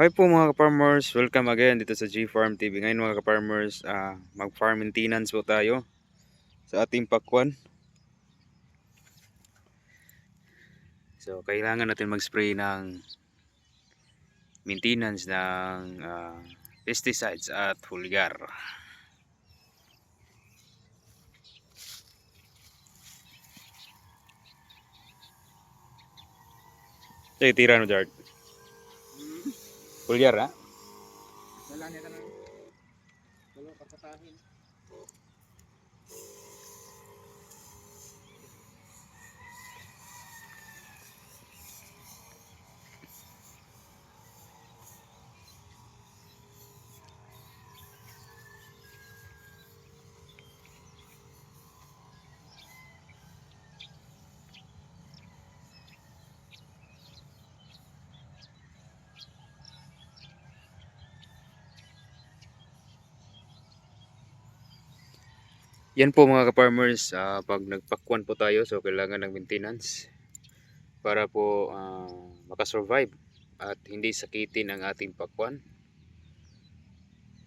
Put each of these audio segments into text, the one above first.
Hi po mga ka-farmers, welcome again dito sa G-Farm TV. Ngayon mga ka-farmers, ah, mag-farm maintenance po tayo sa ating pakwan. So, kailangan natin mag-spray ng maintenance ng ah, pesticides at hulgar. Sige, tira mo, Jard. Hulgar, ha? Wala niya ka na. Wala kapatahin. Yan po mga ka-farmers, ah, pag nagpakwan po tayo, so kailangan ng maintenance para po ah, makasurvive at hindi sakitin ang ating pakwan.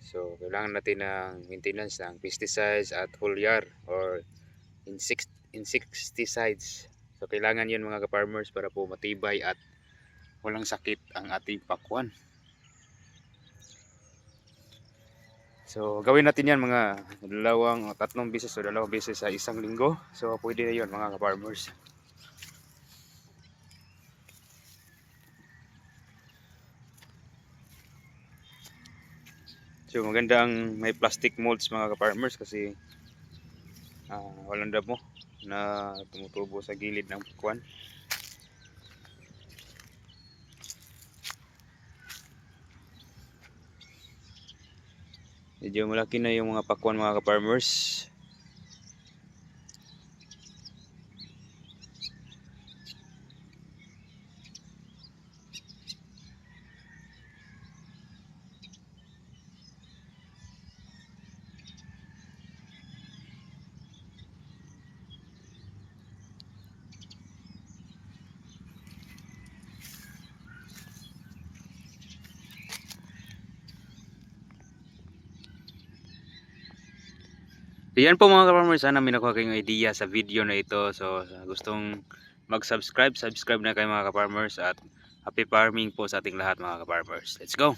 So, kailangan natin ng maintenance ng pesticides at foliar or insect insecticides. So, kailangan yun mga ka-farmers para po matibay at walang sakit ang ating pakwan. So, gawin natin yan mga dalawang tatlong beses o dalawang beses sa isang linggo. So, pwede na yun mga ka-farmers. So, maganda ang may plastic molds mga ka-farmers kasi ah, walang damo na tumutubo sa gilid ng kwan. Medyo malaki na yung mga pakwan mga ka-farmers. Yan po mga ka-farmers, sana may nakuha kayong idea sa video na ito. So, gustong mag-subscribe, subscribe na kayo mga ka-farmers at happy farming po sa ating lahat mga ka-farmers. Let's go!